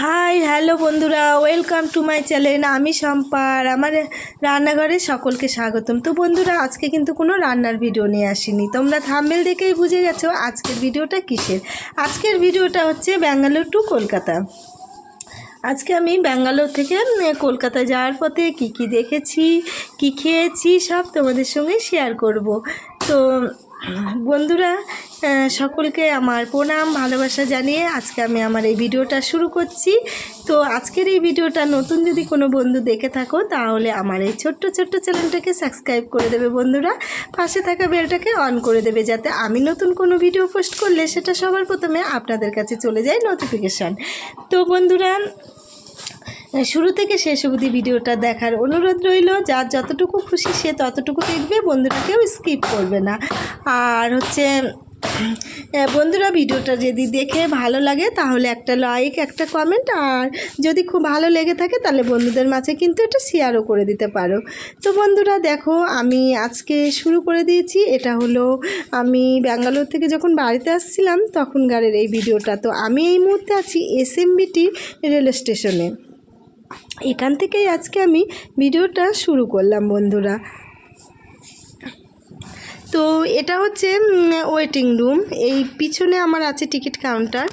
High, hello বন্ধুরা, welcome to my channel. আমি সম্পার আমার রান্নাঘরে সকলকে স্বাগতম। তো বন্ধুরা, আজকে কিন্তু কোনো রান্নার ভিডিও নিয়ে আসিনি। তোমরা থাম্বেল দেখেই বুঝে গেছো আজকের ভিডিওটা কিসের। আজকের ভিডিওটা হচ্ছে ব্যাঙ্গালোর টু কলকাতা। আজকে আমি ব্যাঙ্গালোর থেকে কলকাতা যাওয়ার পথে কি কি দেখেছি, কি খেয়েছি, সব তোমাদের সঙ্গে শেয়ার করব। তো, বন্ধুরা সকলকে আমার প্রণাম, ভালোবাসা জানিয়ে আজকে আমি আমার এই ভিডিওটা শুরু করছি। তো আজকের এই ভিডিওটা নতুন যদি কোনো বন্ধু দেখে থাকো, তাহলে আমার এই ছোট্ট ছোট্ট চ্যানেলটাকে সাবস্ক্রাইব করে দেবে বন্ধুরা। পাশে থাকা বেলটাকে অন করে দেবে যাতে আমি নতুন কোনো ভিডিও পোস্ট করলে সেটা সবার প্রথমে আপনাদের কাছে চলে যায় নোটিফিকেশান তো বন্ধুরা, শুরু থেকে শেষ অবধি ভিডিওটা দেখার অনুরোধ রইল, যার যতটুকু খুশি সে ততটুকু দেখবে, বন্ধুরা কেউ স্কিপ করবে না। আর হচ্ছে বন্ধুরা, ভিডিওটা যদি দেখে ভালো লাগে, তাহলে একটা লাইক একটা কমেন্ট আর যদি খুব ভালো লেগে থাকে, তাহলে বন্ধুদের মাঝে কিন্তু এটা শেয়ারও করে দিতে পারো। তো বন্ধুরা, দেখো, আমি আজকে শুরু করে দিয়েছি। এটা হলো, আমি ব্যাঙ্গালোর থেকে যখন বাড়িতে আসছিলাম তখনকারের এই ভিডিওটা। তো আমি এই মুহূর্তে আছি এসএমবিটি রেল স্টেশনে। এখান থেকেই আজকে আমি ভিডিওটা শুরু করলাম, বন্ধুরা। তো এটা হচ্ছে ওয়েটিং রুম এই পিছনে আমার আছে টিকিট কাউন্টার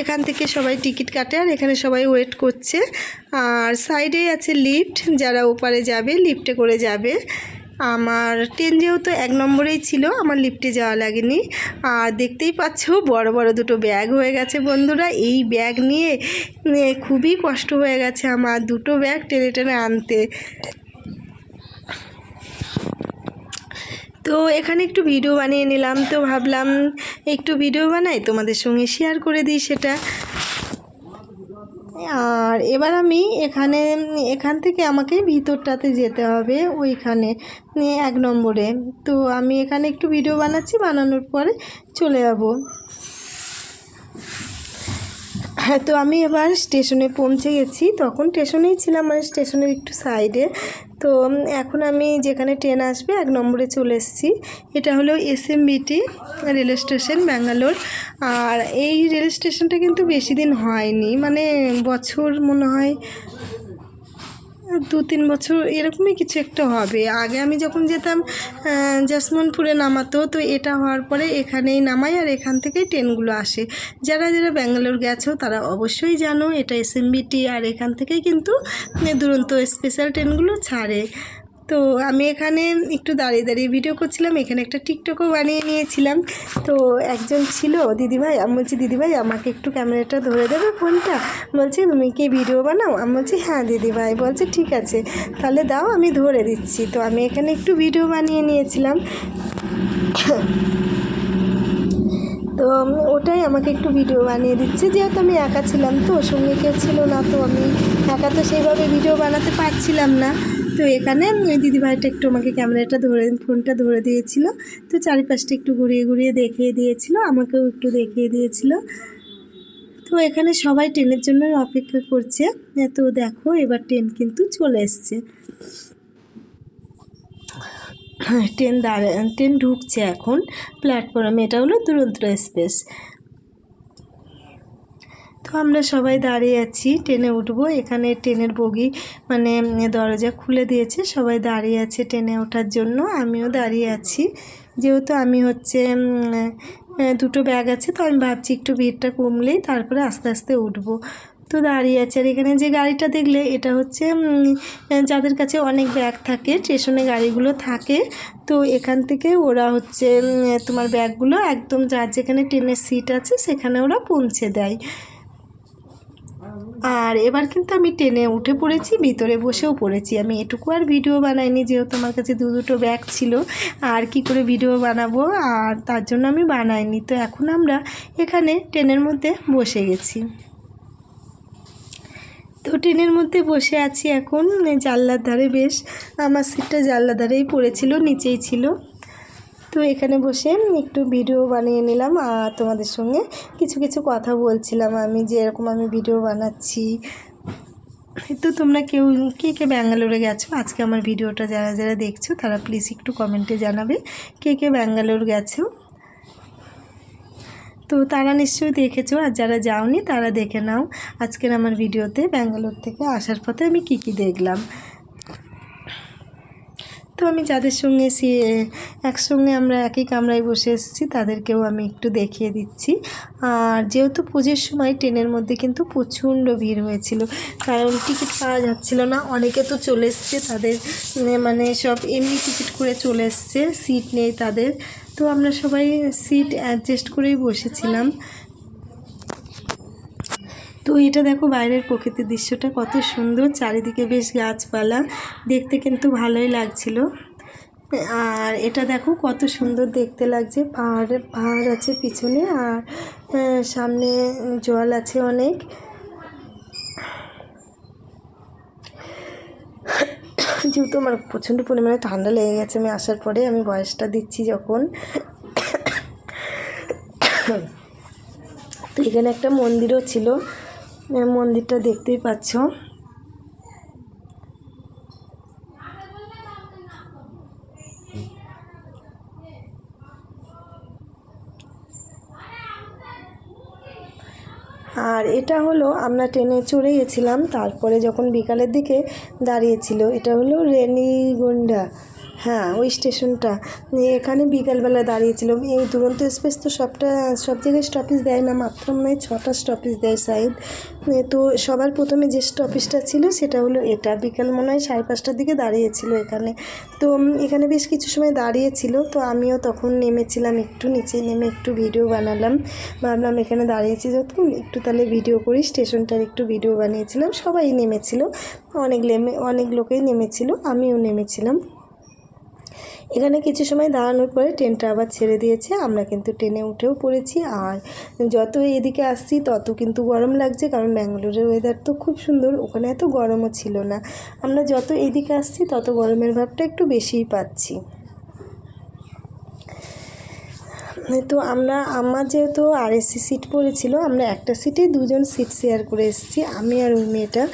এখান থেকে সবাই টিকিট কাটে আর এখানে সবাই ওয়েট করছে। আর সাইডে আছে লিফট যারা ওপারে যাবে লিফটে করে যাবে। আমার ট্রেন যেহেতু এক নম্বরেই ছিল, আমার লিফটে যাওয়া লাগেনি। আর দেখতেই পাচ্ছ, বড় বড় দুটো ব্যাগ হয়ে গেছে বন্ধুরা। এই ব্যাগ নিয়ে খুবই কষ্ট হয়ে গেছে আমার। দুটো ব্যাগ টেনে টেনে আনতে। তো এখানে একটু ভিডিও বানিয়ে নিলাম তো ভাবলাম একটু ভিডিও বানাই, তোমাদের সঙ্গে শেয়ার করে দিই সেটা। আর এবার আমি এখানে, এখান থেকে আমাকে ভিতরটাতে যেতে হবে, ওইখানে এক নম্বরে। তো আমি এখানে একটু ভিডিও বানাচ্ছি, বানানোর পরে চলে যাব। হ্যাঁ তো আমি এবার স্টেশনে পৌঁছে গেছি। তখন স্টেশনেই ছিলাম মানে স্টেশনের একটু সাইডে তো এখন আমি যেখানে ট্রেন আসবে এক নম্বরে চলে এসেছি। এটা হলো S SMVT rail station, Bangalore. আর এই রেল স্টেশনটা কিন্তু বেশি দিন হয়নি মানে বছর মনে হয় দু তিন বছর এরকমই কিছু একটা হবে। আগে আমি যখন যেতাম জাসমনপুরে নামাতো, তো এটা হওয়ার পরে এখানেই নামাই আর এখান থেকেই ট্রেনগুলো আসে। যারা যারা ব্যাঙ্গালোর গেছো, তারা অবশ্যই জানো এটা এসএমবিটি আর এখান থেকেই কিন্তু দুরন্ত স্পেশাল ট্রেনগুলো ছাড়ে। তো আমি এখানে একটু দাঁড়িয়ে দাঁড়িয়ে ভিডিও করছিলাম, এখানে একটা টিকটকও বানিয়ে নিয়েছিলাম। তো একজন ছিল, দিদিভাই, আমি বলছি, দিদিভাই, আমাকে একটু ক্যামেরাটা ধরে দেবে ফোনটা বলছে, তুমি কি ভিডিও বানাও? আমি বলছি হ্যাঁ দিদিভাই। বলছে, ঠিক আছে, তাহলে দাও, আমি ধরে দিচ্ছি। তো আমি এখানে একটু ভিডিও বানিয়ে নিয়েছিলাম। তো ওটাই আমাকে একটু ভিডিও বানিয়ে দিচ্ছে, যেহেতু আমি একা ছিলাম তো, সঙ্গে কেউ ছিল না, তো আমি একা তো সেইভাবে ভিডিও বানাতে পারছিলাম না। তো এখানে ওই দিদিভাইটা একটু আমাকে ক্যামেরাটা ধরে, ফোনটা ধরে দিয়েছিল। তো চারিপাশটা একটু ঘুরিয়ে ঘুরিয়ে দেখিয়ে দিয়েছিল, আমাকেও একটু দেখিয়ে দিয়েছিল। তো এখানে সবাই ট্রেনের জন্য অপেক্ষা করছে। তো দেখো, এবার ট্রেন কিন্তু চলে এসছে। ট্রেন দাঁড়া, ট্রেন ঢুকছে এখন। প্ল্যাটফর্মে, এটা হলো দুরন্ত এক্সপ্রেস। তো আমরা সবাই দাঁড়িয়ে আছি, ট্রেনে উঠবো। এখানে ট্রেনের বগি মানে দরজা খুলে দিয়েছে। সবাই দাঁড়িয়ে আছে ট্রেনে ওঠার জন্য। আমিও দাঁড়িয়ে আছি। যেহেতু আমি হচ্ছে দুটো ব্যাগ আছে, তো আমি ভাবছি একটু ভিড়টা কমলেই তারপরে আস্তে আস্তে উঠবো। তো দাঁড়িয়ে আছে। আর এখানে যে গাড়িটা দেখলে, এটা হচ্ছে যাদের কাছে অনেক ব্যাগ থাকে, স্টেশনে গাড়িগুলো থাকে, তো এখান থেকে ওরা হচ্ছে তোমার ব্যাগগুলো একদম যার যেখানে ট্রেনের সিট আছে, সেখানে ওরা পৌঁছে দেয়। আর এবার কিন্তু আমি ট্রেনে উঠে পড়েছি, ভিতরে বসেও পড়েছি। আমি এটুকু আর ভিডিও বানাইনি, যেহেতু আমার কাছে দু দুটো ব্যাগ ছিল। আর কি করে ভিডিও বানাবো? আর তার জন্য আমি বানাইনি। তো এখন আমরা এখানে ট্রেনের মধ্যে বসে গেছি। তো ট্রেনের মধ্যে বসে আছি এখন। জানলার ধারে বেশ, আমার সিটটা জানলার ধারেই পড়েছিল, নিচেই ছিল। তো এখানে বসে একটু ভিডিও বানিয়ে নিলাম আর তোমাদের সঙ্গে কিছু কিছু কথা বলছিলাম আমি যে এরকম আমি ভিডিও বানাচ্ছি। তো তোমরা কেউ, কে কে ব্যাঙ্গালোরে গেছো? আজকে আমার ভিডিওটা যারা যারা দেখছ তারা প্লিজ একটু কমেন্টে জানাবে কে কে ব্যাঙ্গালোর গেছো। তো তারা নিশ্চয়ই দেখেছ আর যারা যাওনি তারা দেখে নাও আজকের আমার ভিডিওতে ব্যাঙ্গালোর থেকে আসার পথে আমি কি কি দেখলাম। তো আমি যাদের সঙ্গে সে একসঙ্গে আমরা একই কামরায় বসে এসেছি, তাদেরকেও আমি একটু দেখিয়ে দিচ্ছি। আর যেহেতু পুজোর সময় ট্রেনের মধ্যে কিন্তু প্রচণ্ড ভিড় হয়েছিল, কারণ টিকিট পাওয়া যাচ্ছিল না, অনেকে তো চলে এসছে তাদের মানে সব এমনি টিকিট করে চলে এসছে, সিট নেই তাদের। তো আমরা সবাই সিট অ্যাডজাস্ট করেই বসেছিলাম। তো এটা দেখো বাইরের প্রকৃতির দৃশ্যটা কত সুন্দর, চারিদিকে বেশ গাছপালা, দেখতে কিন্তু ভালোই লাগছিল। আর এটা দেখো কত সুন্দর দেখতে লাগছে, পাহাড় পাহাড় আছে পিছনে আর সামনে জল আছে অনেক। যেহেতু আমার প্রচণ্ড পরিমাণে ঠান্ডা লেগে গেছে, আমি আসার পরে আমি বয়সটা দিচ্ছি যখন। তো এখানে একটা মন্দিরও ছিল মন্দিরটা দেখতেই পাচ্ছ। আর এটা হলো, আমরা ট্রেনে চড়ে গেছিলাম, তারপরে যখন বিকালের দিকে দাঁড়িয়েছিল, এটা হলো রেনিগুন্ডা হ্যাঁ ওই স্টেশনটা। এখানে বিকালবেলা দাঁড়িয়েছিল এই দুরন্ত এক্সপ্রেস তো সবটা, সব জায়গায় স্টপেজ দেয় না, মাত্র মনে ছটা স্টপেজ দেয় সাইড তো সবার প্রথমে যে স্টপেজটা ছিল, সেটা হলো এটা। বিকাল মনে হয় সাড়ে পাঁচটার দিকে দাঁড়িয়েছিল এখানে। তো এখানে বেশ কিছু সময় দাঁড়িয়েছিল। তো আমিও তখন নেমেছিলাম একটু নিচে নেমে একটু ভিডিও বানালাম। ভাবলাম এখানে দাঁড়িয়েছি যতক্ষণ, একটু তাহলে ভিডিও করি। স্টেশনটার একটু ভিডিও বানিয়েছিলাম। সবাই নেমেছিল। অনেক নেমে অনেক লোকেই নেমেছিল। আমিও নেমেছিলাম। এখানে কিছু সময় দাঁড়ানোর পরে ট্রেনটা আবার ছেড়ে দিয়েছে। আমরা কিন্তু ট্রেনে উঠেও পড়েছি। আর যত এদিকে আসছি, তত কিন্তু গরম লাগছে, কারণ ব্যাঙ্গালোরের ওয়েদার তো খুব সুন্দর। ওখানে এত গরমও ছিল না। আমরা যত এদিকে আসছি, তত গরমের ভাবটা একটু বেশিই পাচ্ছি। তো আমরা আমার যেহেতু আরএসসি সিট পড়েছিল আমরা একটা সিটেই দুজন সিট শেয়ার করে এসেছি আমি আর ওই মেয়েটা।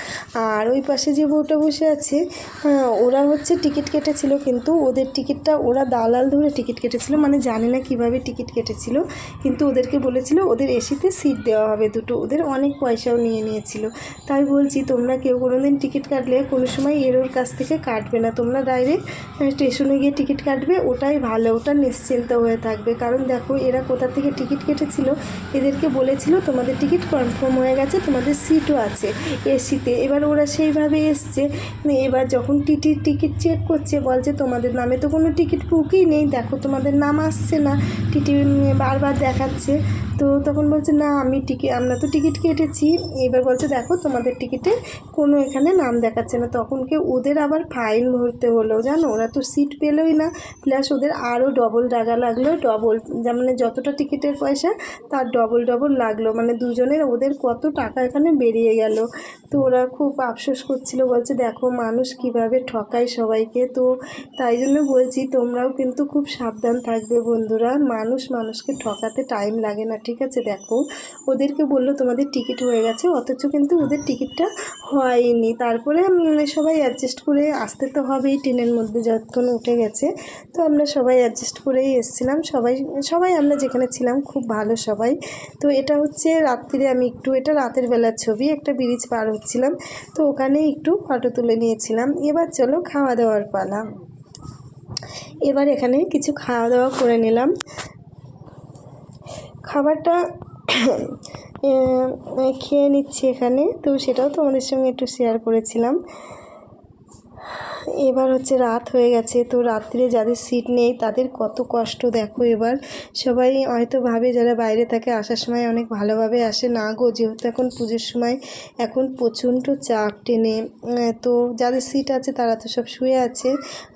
আর ওই পাশে যে বউটা বসে আছে হ্যাঁ, ওরা হচ্ছে টিকিট কেটেছিল কিন্তু ওদের টিকিটটা ওরা দালাল ধরে টিকিট কেটেছিল মানে জানে না কীভাবে টিকিট কেটেছিল কিন্তু ওদেরকে বলেছিল ওদের এসিতে সিট দেওয়া হবে দুটো ওদের অনেক পয়সাও নিয়ে নিয়েছিল। তাই বলছি তোমরা কেউ কোনো দিন টিকিট কাটলে কোনো সময় এরোর কাছ থেকে কাটবে না তোমরা ডাইরেক্ট স্টেশনে গিয়ে টিকিট কাটবে ওটাই ভালো ওটা নিশ্চিন্ত হয়ে থাকবে। কারণ দেখো এরা কোথা থেকে টিকিট কেটেছিল? এদেরকে বলেছিল, তোমাদের টিকিট কনফার্ম হয়ে গেছে, তোমাদের সিটও আছে এসিতে এবার ওরা সেইভাবে এসছে। এবার যখন টিটির টিকিট চেক করছে, বলছে, তোমাদের নামে তো কোনো টিকিট বুকই নেই। দেখো, তোমাদের নাম আসছে না। টিটি বারবার দেখাচ্ছে। তো তখন বলছে, না, আমি টিকিট আমরা তো টিকিট কেটেছি। এবার বলছে, দেখো, তোমাদের টিকিটে কোনো এখানে নাম দেখাচ্ছে না। তখন কি, ওদের আবার ফাইন ভরতে হলো, জানো? ওরা তো সিট পেলোই না। প্লাস ওদের আরও ডবল টাকা লাগল ডবল মানে যতটা টিকিটের পয়সা, তার ডবল ডবল লাগল। মানে দুজনের, ওদের কত টাকা এখানে বেরিয়ে গেল। তো ওরা খুব আফসোস করছিল, বলছে, দেখো, মানুষ কীভাবে ঠকায় সবাইকে। তো তাই জন্য বলছি, তোমরাও কিন্তু খুব সাবধান থাকবে বন্ধুরা। মানুষ মানুষকে ঠকাতে টাইম লাগে না, ঠিক আছে, দেখো। ওদেরকে বলল তোমাদের টিকিট হয়ে গেছে, অথচ কিন্তু ওদের টিকিটটা হয়নি। তারপরে সবাই অ্যাডজাস্ট করে আসতে তো হবেই, ট্রেনের মধ্যে যতক্ষণ উঠে গেছে। তো আমরা সবাই অ্যাডজাস্ট করেই এসেছিলাম। সবাই সবাই আমরা যেখানে ছিলাম, খুব ভালো সবাই। তো এটা হচ্ছে রাত্রিরে আমি একটু, এটা রাতের বেলার ছবি, একটা ব্রিজ পার হচ্ছিলাম। তো ওখানে একটু ফটো তুলে নিয়েছিলাম। এবার চলো খাওয়া দাওয়ার পালা। এবার এখানে কিছু খাওয়া দাওয়া করে নিলাম। খাবারটা খেয়ে নিচ্ছি এখানে। তো সেটাও তোমাদের সঙ্গে একটু শেয়ার করেছিলাম। এবার হচ্ছে রাত হয়ে গেছে, তো রাত্রে যাদের সিট নেই তাদের কত কষ্ট দেখো এবার। সবাই হয়তো ভাবে যারা বাইরে থাকে আসার সময় অনেক ভালোভাবে আসে। না গো, যেহেতু এখন পুজোর সময় এখন প্রচণ্ড চাপ টেনে। তো যাদের সিট আছে তারা তো সব শুয়ে আছে।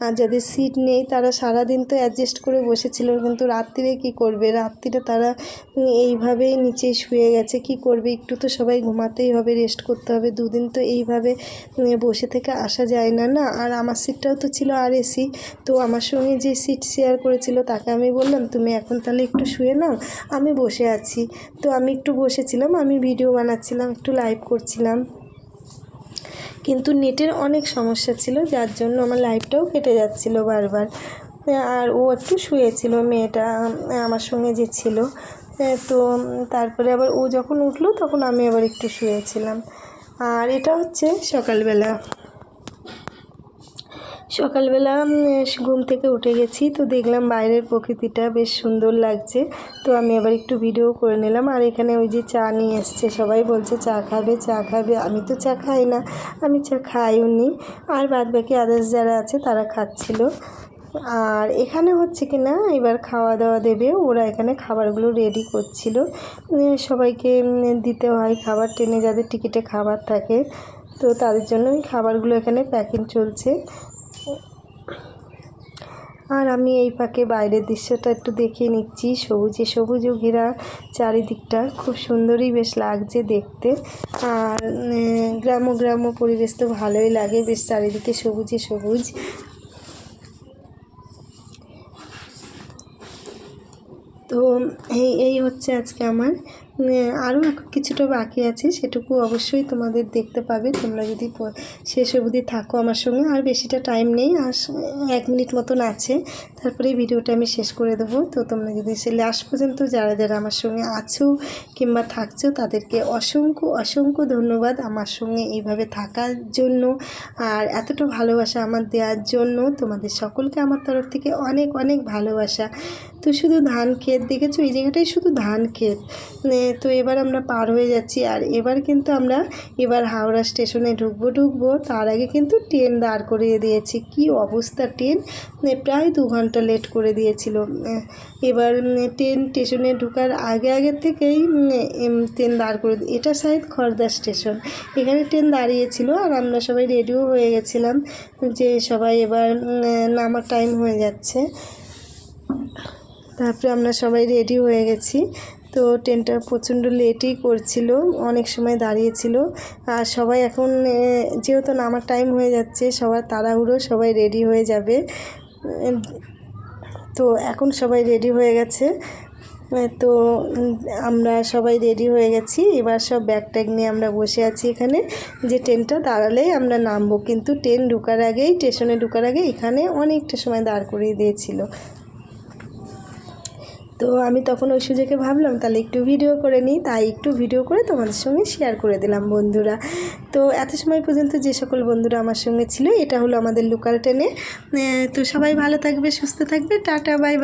আর যাদের সিট নেই তারা সারাদিন তো অ্যাডজাস্ট করে বসেছিল, কিন্তু রাত্রিরে কি করবে? রাত্রিরে তারা এইভাবেই নিচেই শুয়ে গেছে, কি করবে? একটু তো সবাই ঘুমাতেই হবে রেস্ট করতে হবে। দুদিন তো এইভাবে বসে থেকে আসা যায় না না? আর আমার সিটটাও তো ছিল আর এসি তো আমার সঙ্গে যে সিট শেয়ার করেছিল তাকে আমি বললাম, তুমি এখন তাহলে একটু শুয়ে নাও, আমি বসে আছি। তো আমি একটু বসেছিলাম, আমি ভিডিও বানাচ্ছিলাম, একটু লাইভ করছিলাম। কিন্তু নেটের অনেক সমস্যা ছিল, যার জন্য আমার লাইভটাও কেটে যাচ্ছিল বারবার। আর ও একটু শুয়েছিল, মেয়েটা, আমার সঙ্গে যে ছিল। তো তারপরে আবার ও যখন উঠল, তখন আমি আবার একটু শুয়েছিলাম। আর এটা হচ্ছে সকালবেলা। সকালবেলা ঘুম থেকে উঠে গেছি, তো দেখলাম বাইরের প্রকৃতিটা বেশ সুন্দর লাগছে। তো আমি আবার একটু ভিডিও করে নিলাম। আর এখানে ওই যে চা নিয়ে এসছে, সবাই বলছে, চা খাবে চা খাবে। আমি তো চা খাই না, আমি চা খাইও নি। আর বাদ বাকি আদার্স যারা আছে, তারা খাচ্ছিল। আর এখানে হচ্ছে কি না এবার খাওয়া দাওয়া দেবে। ওরা এখানে খাবারগুলো রেডি করছিল। সবাইকে দিতে হয় খাবার। ট্রেনে যাদের টিকিটে খাবার থাকে, তো তাদের জন্য ওই খাবারগুলো এখানে প্যাকিং চলছে। আর আমি এই ফাঁকে বাইরের দৃশ্যটা একটু দেখিয়ে নিচ্ছি। সবুজে সবুজ ঘেরা চারিদিকটা খুব সুন্দরই বেশ লাগছে দেখতে। আর গ্রাম্য গ্রাম্য পরিবেশ তো ভালোই লাগে, বেশ চারিদিকে সবুজে সবুজ। তো, এই এই হচ্ছে আজকে আমার আরও কিছুটা বাকি আছে, সেটুকু অবশ্যই তোমাদের দেখতে পাবে। তোমরা যদি শেষ অবধি থাকো আমার সঙ্গে, আর বেশিটা টাইম নেই আর এক মিনিট মতন আছে। তারপরে ভিডিওটা আমি শেষ করে দেবো। তো তোমরা যদি সে লাস্ট পর্যন্ত যারা যারা আমার সঙ্গে আছো কিংবা থাকছো, তাদেরকে অসংখ্য অসংখ্য ধন্যবাদ আমার সঙ্গে এইভাবে থাকার জন্য। আর এতটা ভালোবাসা আমার দেওয়ার জন্য তোমাদের সকলকে আমার তরফ থেকে অনেক অনেক ভালোবাসা। তো শুধু ধান ক্ষেত দেখেছ? এই জায়গাটাই শুধু ধান ক্ষেত। তো এবার আমরা পার হয়ে যাচ্ছি। আর এবার কিন্তু আমরা এবার হাওড়া স্টেশনে ঢুকবো ঢুকবো। তার আগে কিন্তু ট্রেন দাঁড় করিয়ে দিয়েছি। কি অবস্থা ট্রেন? প্রায় দু ঘণ্টা লেট করে দিয়েছিল। এবার ট্রেন স্টেশনে ঢুকার আগে আগে থেকেই ট্রেন দাঁড় করে এটা শায়দ খড়দা স্টেশন। এখানে ট্রেন দাঁড়িয়েছিল আর আমরা সবাই রেডিও হয়ে গেছিলাম যে সবাই এবার নামার টাইম হয়ে যাচ্ছে। তারপরে আমরা সবাই রেডি হয়ে গেছি। তো ট্রেনটা প্রচণ্ড লেটই করছিল, অনেক সময় দাঁড়িয়েছিল। আর সবাই এখন যেহেতু নামার টাইম হয়ে যাচ্ছে, সবার তাড়াহুড়ো, সবাই রেডি হয়ে যাবে। তো এখন সবাই রেডি হয়ে গেছে। তো আমরা সবাই রেডি হয়ে গেছি। এবার সব ব্যাগ ট্যাগ নিয়ে আমরা বসে আছি এখানে। যে ট্রেনটা দাঁড়ালেই আমরা নামবো। কিন্তু ট্রেন ঢোকার আগেই স্টেশনে ঢোকার আগে এখানে অনেকটা সময় দাঁড় করিয়ে দিয়েছিল। তো আমি তখন ওই সুযোগে ভাবলাম, তাহলে একটু ভিডিও করে নিই। তাই একটু ভিডিও করে তোমাদের সঙ্গে শেয়ার করে দিলাম, বন্ধুরা। তো এত সময় পর্যন্ত যে সকল বন্ধুরা আমার সঙ্গে ছিল, এটা হলো আমাদের লোকাল ট্রেনে তো সবাই ভালো থাকবে, সুস্থ থাকবে। Tata bye bye